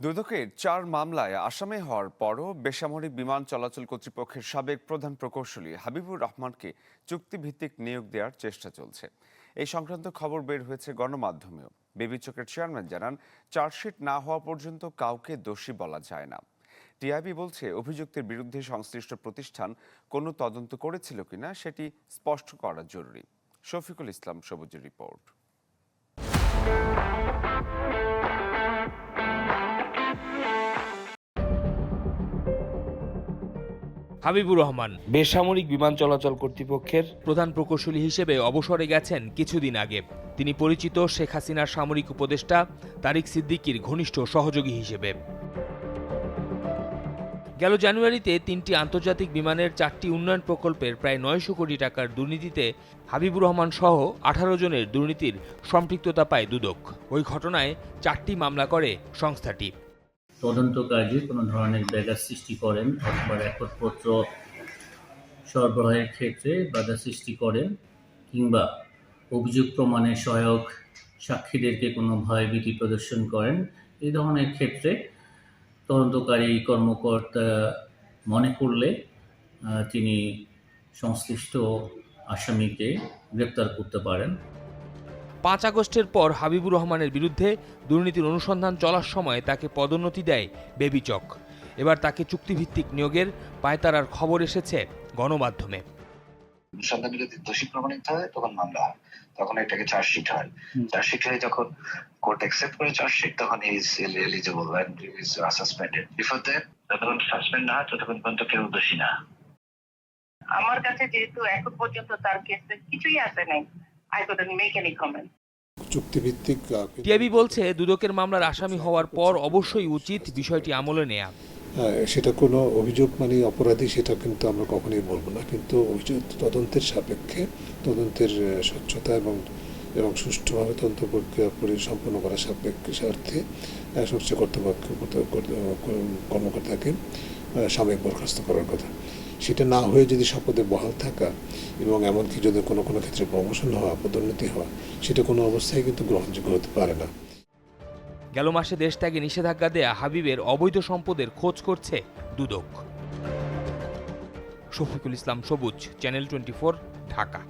দুদকের চার মামলায় আসামে হওয়ার পরও বেসামরিক বিমান চলাচল কর্তৃপক্ষের সাবেক প্রধান প্রকৌশলী হাবিবুর রহমানকে চুক্তিভিত্তিক নিয়োগ দেওয়ার চেষ্টা চলছে। এই সংক্রান্ত খবর বের হয়েছে গণমাধ্যমেও। বেবি বেবিচকের চেয়ারম্যান জানান, চার্জশিট না হওয়া পর্যন্ত কাউকে দোষী বলা যায় না। টিআইবি বলছে, অভিযুক্তের বিরুদ্ধে সংশ্লিষ্ট প্রতিষ্ঠান কোনো তদন্ত করেছিল কিনা সেটি স্পষ্ট করা জরুরি। শফিকুল ইসলাম সবুজের রিপোর্ট। হাবিবুর রহমান। বেসামরিক বিমান চলাচল কর্তৃপক্ষের প্রধান প্রকৌশলী হিসেবে অবসরে গেছেন কিছুদিন আগে। তিনি পরিচিত শেখ হাসিনার সামরিক উপদেষ্টা তারিক সিদ্দিকীর ঘনিষ্ঠ সহযোগী হিসেবে। গেল জানুয়ারিতে তিনটি আন্তর্জাতিক বিমানের চারটি উন্নয়ন প্রকল্পের প্রায় নয়শো কোটি টাকার দুর্নীতিতে হাবিবুর রহমান সহ আঠারো জনের দুর্নীতির সম্পৃক্ততা পায় দুদক। ওই ঘটনায় চারটি মামলা করে সংস্থাটি। তদন্তকারী কোনো ধরনের ব্যাঘাত সৃষ্টি করেন অথবা রেকর্ডপত্র সরবরাহের ক্ষেত্রে বাধা সৃষ্টি করেন কিংবা অভিযোগ প্রমাণে সহায়ক সাক্ষীদেরকে কোনো ভয়ভীতি প্রদর্শন করেন, এই ধরনের ক্ষেত্রে তদন্তকারী কর্মকর্তা মনে করলে তিনি সংশ্লিষ্ট আসামিকে গ্রেপ্তার করতে পারেন। পাঁচ আগস্টের পর হাবিবুর রহমানের বিরুদ্ধে দুর্নীতির অনুসন্ধান চলার সময় তাকে পদোন্নতি দেয় বেবিচক এবার তাকে চুক্তিভিত্তিক নিয়োগের পায়তারার খবর এসেছে গণমাধ্যমে। সন্তানটি যদি দোষী প্রমাণিত হয় তখন মামলা হয়। তখন এটাকে চার্জশিট হয়। চার্জশিট হয়ে যখন কোর্ট অ্যাকসেপ্ট করে চার্জশিট তখন is eligible and is suspended before that যতক্ষণ সাসপেন্ড না হয় ততক্ষণ পর্যন্ত কেউ দোষী না। আমার কাছে যেহেতু এখন পর্যন্ত তার কেসে কিছুই আসে নাই চুক্তিভিত্তিক আহ, বলছে দুদকের মামলার আসামি হওয়ার পর অবশ্যই উচিত বিষয়টি আমলে নেয়া। হ্যাঁ, সেটা কোনো অভিযোগ মানে অপরাধী সেটা কিন্তু আমরা কখনোই বলব না। কিন্তু অভিযোগ তদন্তের সাপেক্ষে তদন্তের স্বচ্ছতা এবং এবং সুষ্ঠুভাবে তদন্ত প্রক্রিয়া পরি- সম্পন্ন করার সাপেক্ষে স্বার্থে আহ, কর্তৃপক্ষ কর্ত- কর্ত- কর্মকর্তাকে সাময়িক বরখাস্ত করার কথা। সেটা না হয়ে যদি শপথে বহাল থাকা এবং এমনকি যদি কোনো কোনো ক্ষেত্রে প্রমোশন হওয়া, পদোন্নতি হওয়া, সেটা কোনো অবস্থায় কিন্তু গ্রহণযোগ্য হতে পারে না। গেল মাসে দেশ ত্যাগে নিষেধাজ্ঞা দেয়া হাবিবের অবৈধ সম্পদের খোঁজ করছে দুদক। শফিকুল ইসলাম সবুজ, চ্যানেল টোয়েন্টি ঢাকা।